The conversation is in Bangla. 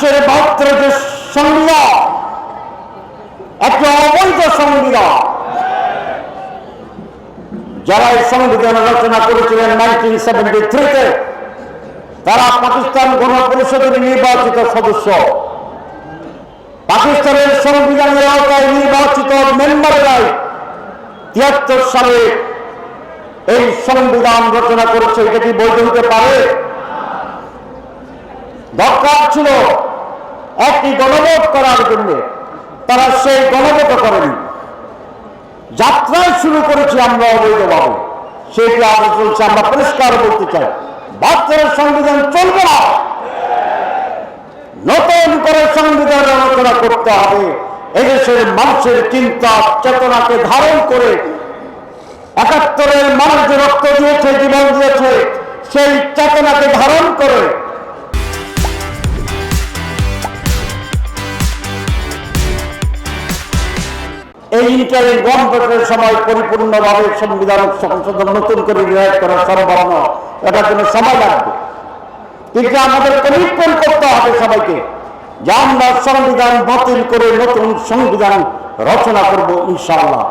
উনিশশো বাহাত্তর যে সংবিধান একটি অবৈধ সংবিধান যারা এই সংবিধান রচনা করেছিলেন নাইনটিন সেভেন্টি থ্রিতে, তারা পাকিস্তান গণপরিষদের নির্বাচিত সদস্য। পাকিস্তানের সংবিধানের আওতায় নির্বাচিত মেম্বাররাই তিয়াত্তর সালে এই সংবিধান রচনা করেছে। এটা কি বৈধ হতে পারে? দরকার ছিল একটি গণভোট করার জন্য তারা সেই গণভোট করেনি। যাত্রা শুরু করেছি আমরা অবৈধভাবে। সেটি আগে চলছে, আমরা পরিষ্কার বলতে চাই বাচ্চার সংবিধান চলবে না। নতুন করে সংবিধান আলোচনা করতে হবে। এদেশের মানুষের চিন্তা, চেতনাকে ধারণ করে একাত্তরের মানুষ রক্ত দিয়েছে, জীবন দিয়েছে, সেই চেতনাকে ধারণ এই ইন্টারিম গভর্নমেন্টের সময় পরিপূর্ণভাবে সংবিধান সংশোধন নতুন করে রিরাইট করা সম্ভব নয়। এটার জন্য সময় লাগবে। কিন্তু আমাদের কমিটমেন্ট করতে হবে সবাইকে যে আমরা সংবিধান বাতিল করে নতুন সংবিধান রচনা করব ইনশাআল্লাহ।